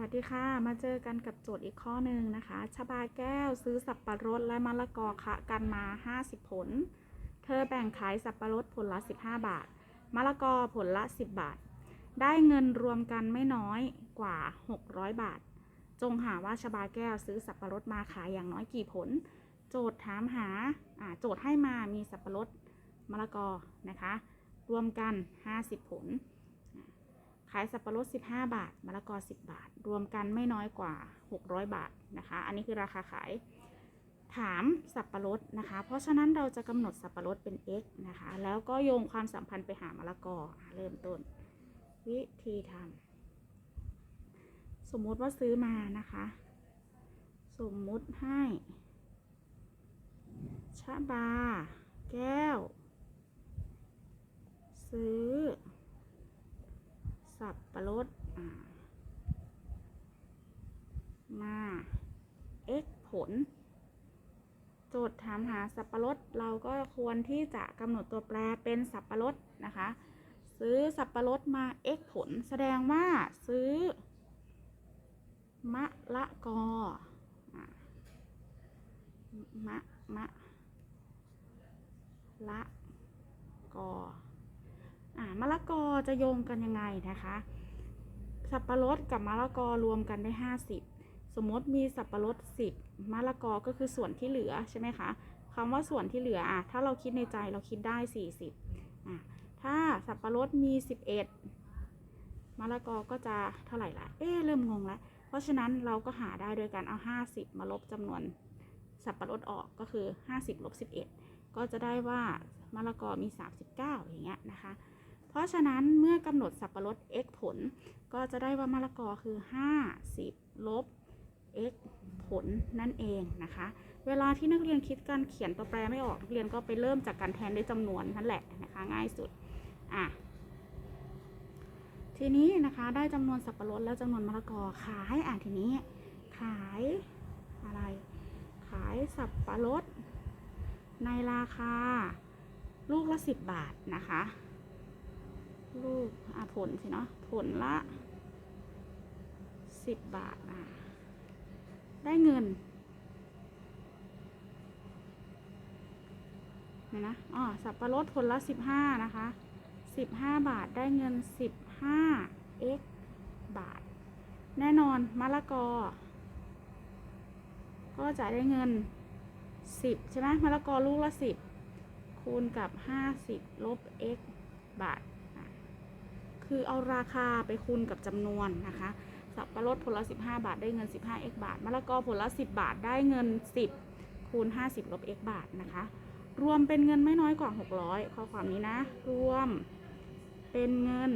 วัสดีค่ะ มาเจอกันกับโจทย์อีกข้อหนึ่งนะคะ ชบาแก้วซื้อสับปะรดและมะละกอคะกันมา 50 ผล เธอแบ่งขายสับปะรดผลละ 15 บาท มะละกอผลละ 10 บาท ได้เงินรวมกันไม่น้อยกว่า 600 บาท จงหาว่าชบาแก้วซื้อสับปะรดมาขายอย่างน้อยกี่ผล โจทย์ถามหาอ่าโจทย์ให้มามีสับปะรดมะละกอนะคะ รวมกัน 50 ผล ขายสับปะรด 15 บาท มะละกอ 10 บาท รวมกันไม่น้อยกว่า 600 บาทนะคะ อันนี้คือราคาขาย ถามสับปะรดนะคะ เพราะฉะนั้นเราจะกำหนดสับปะรดเป็น x นะคะ แล้วก็โยงความสัมพันธ์ไปหามะละกอ เริ่มต้น วิธีทำสมมุติว่าซื้อมานะคะ สมมุติให้ชะบา แก้ว ซื้อ สับปะรดมา x ผล โจทย์ถามหาสับปะรดเราก็ควรที่จะกำหนดตัวแปรเป็นสับปะรดนะคะ ซื้อสับปะรดมา x ผล แสดงว่าซื้อ มะละกอมะ มะ ละ กอ อ่ามะละกอจะโยงกันยังไงนะคะ สับปะรดกับมะละกอรวมกันได้ 50 สมมติมีสับปะรด 10มะละกอก็คือส่วนที่เหลือใช่ไหมคะคำว่าส่วนที่เหลืออะถ้าเราคิดในใจเราคิดได้ 40อะถ้าสับปะรดมี 11มะละกอก็จะเท่าไหร่ละเอ๊เริ่มงงแล้วเพราะฉะนั้นเราก็หาได้โดยการเอา 50 มาลบจำนวนสับปะรดออกก็คือ 50ลบ11 ก็จะได้ว่ามะละกอมี 39 อย่างเงี้ยนะคะ เพราะฉะนั้นเมื่อกำหนดสับปะรด x ผล ก็จะได้ว่ามะละกอคือ 50 ลบ x ผลนั่นเองนะคะ เวลาที่นักเรียนคิดการเขียนตัวแปรไม่ออกนักเรียนก็ไปเริ่มจากการแทนด้วยจำนวนนั่นแหละนะคะง่ายสุดอะทีนี้นะคะได้จำนวนสับปะรดและจำนวนมะละกอขายอ่านทีนี้ ขายอะไร ขายสับปะรดในราคาลูกละ 10 บาทนะคะ ลูกอะผลสิเนาะผลละ10บบาทอะได้เงินเนี่ยนะอ๋อสับปะรดผลละ15นะคะ15บห้าบาทได้เงิน15 x บาท แน่นอนมะละกอ ก็จะได้เงิน10ใช่ไหมมะละกอลูกละ10คูณกับ50ลบ x บาท คือเอาราคาไปคูณกับจำนวนนะคะ สับปะรดผลละ 15 บาทได้เงิน 15 x บาท มะละกอผลละ 10 บาทได้เงิน 10 คูณ 50 ลบ x บาทนะคะ รวมเป็นเงินไม่น้อยกว่า 600 ข้อความนี้นะ รวมเป็นเงิน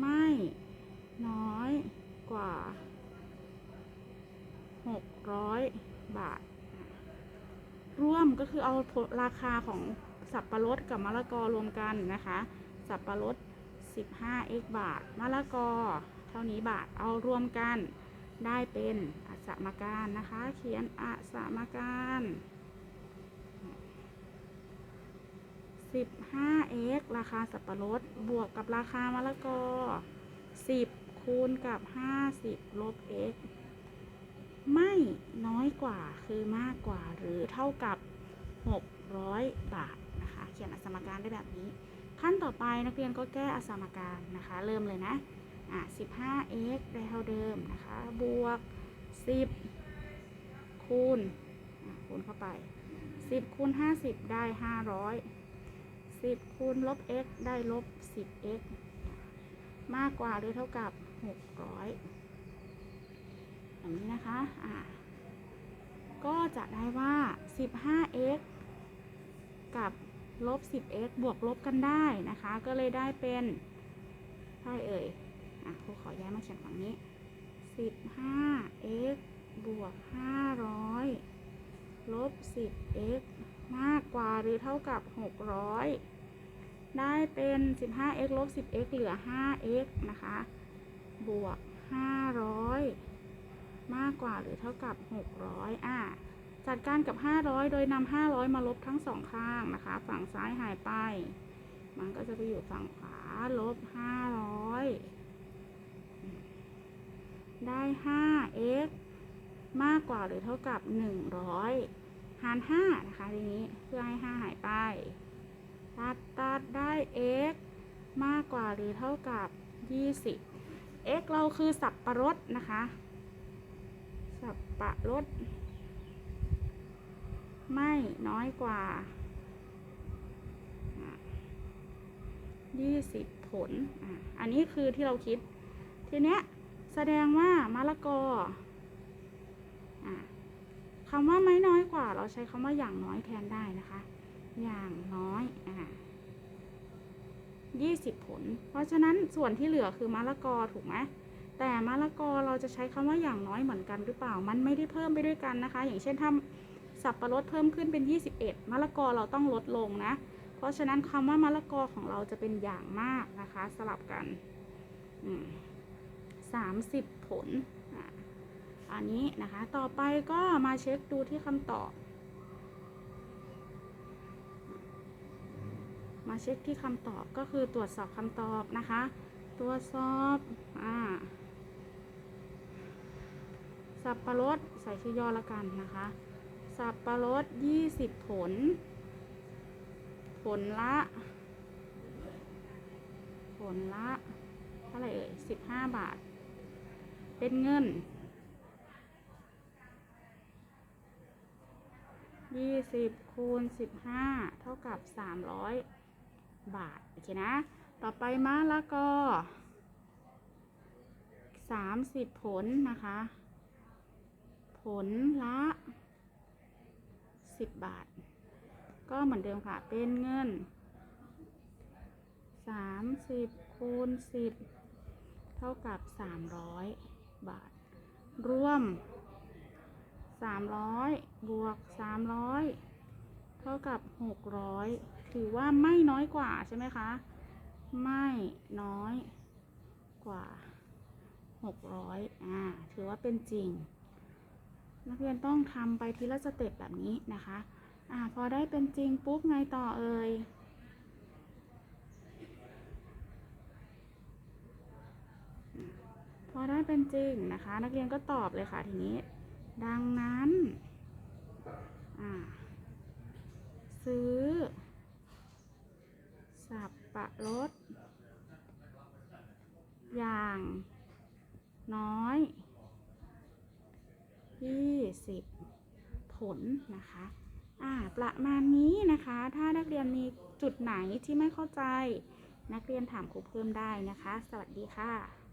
ไม่น้อยกว่า 600 บาท ร่วมก็คือเอาราคาของสับปะรดกับมะละกอรวมกันนะคะ สับปะรด 15x บาท มะละกอ เท่านี้บาท เอารวมกันได้เป็นอสมการนะคะ เขียนอสมการ 15x ราคาสับปะรด บวกกับราคามะละกอ 10 คูณกับ 50 ลบ x ไม่น้อยกว่าคือมากกว่าหรือเท่ากับ 600 บาทนะคะ เขียนอสมการได้แบบนี้ ขั้นต่อไปนักเรียนก็แก้อสมการนะคะ เริ่มเลยนะอะ 15x ได้เท่าเดิมนะคะ บวก 10 คูณคูณเข้าไป 10 คูณ 50 ได้ 500 10 คูณลบ x ได้ลบ 10x มากกว่าหรือเท่ากับ 600อย่างนี้นะคะ อะก็จะได้ว่า 15x กับ ลบ 10x บวกลบกันได้นะคะ ก็เลยได้เป็นเท่าไรเอ่ย อะครูขอย้ายมาเขียนฝั่งนี้ 15x บวก 500 ลบ 10x มากกว่าหรือเท่ากับ 600 ได้เป็น 15x ลบ 10x เหลือ 5x นะคะ บวก 500 มากกว่าหรือเท่ากับ 600 อะ จัดการกับ 500 โดยนำ500 มาลบทั้งสองข้างนะคะ ฝั่งซ้ายหายไป มันก็จะไปอยู่ฝั่งขวาลบ 500 ได้ 5x มากกว่าหรือเท่ากับ 100 หาร 5 นะคะทีนี้เพื่อให้ 5 หายไป ตัดตัดได้ x มากกว่าหรือเท่ากับ 20 x เราคือสับประรดนะคะ สับประรด ไม่น้อยกว่าอะ20 ผล อันนี้คือที่เราคิด ทีเนี้ยแสดงว่ามะละกอคำว่าไม่น้อยกว่า เราใช้คำว่าอย่างน้อยแทนได้นะคะ อย่างน้อยอะ20 ผล เพราะฉะนั้นส่วนที่เหลือคือมะละกอถูกไหมแต่มะละกอเราจะใช้คำว่าอย่างน้อยเหมือนกันหรือเปล่า มันไม่ได้เพิ่มไปด้วยกันนะคะ อย่างเช่นถ้า สับปะรดเพิ่มขึ้นเป็น 21 มะละกอเราต้องลดลงนะ เพราะฉะนั้นคำว่ามะละกอของเราจะเป็นอย่างมากนะคะ สลับกันสามสิบผล อันนี้นะคะ ต่อไปก็มาเช็คดูที่คำตอบ มาเช็คที่คำตอบก็คือตรวจสอบคำตอบนะคะ ตรวจสอบอ่าสับปะรดใส่ชื่อย่อละกันนะคะ สับปะรด20ผล ผลละ ผลละเท่าไหร่เอ่ย15บาท เป็นเงิน20คูณ15เท่ากับ300บาท โอเคนะ ต่อไปมะละกอ30ผลนะคะ ผลละ 10บาท ก็เหมือนเดิมค่ะ เป็นเงิน30คูณ10เท่ากับ300บาท รวม300บวก300เท่ากับ600ถือว่าไม่น้อยกว่าใช่ไหมคะ ไม่น้อยกว่า600อ่า ถือว่าเป็นจริง นักเรียนต้องทำไปทีละสเต็ปแบบนี้นะคะอ่าพอได้เป็นจริงปุ๊บไงต่อเอ่ยพอได้เป็นจริงนะคะ นักเรียนก็ตอบเลยค่ะทีนี้ ดังนั้นอ่าซื้อ สับปะรดอย่างน้อย 20 ผลนะคะอ่าประมาณนี้นะคะ ถ้านักเรียนมีจุดไหนที่ไม่เข้าใจ นักเรียนถามครูเพิ่มได้นะคะ สวัสดีค่ะ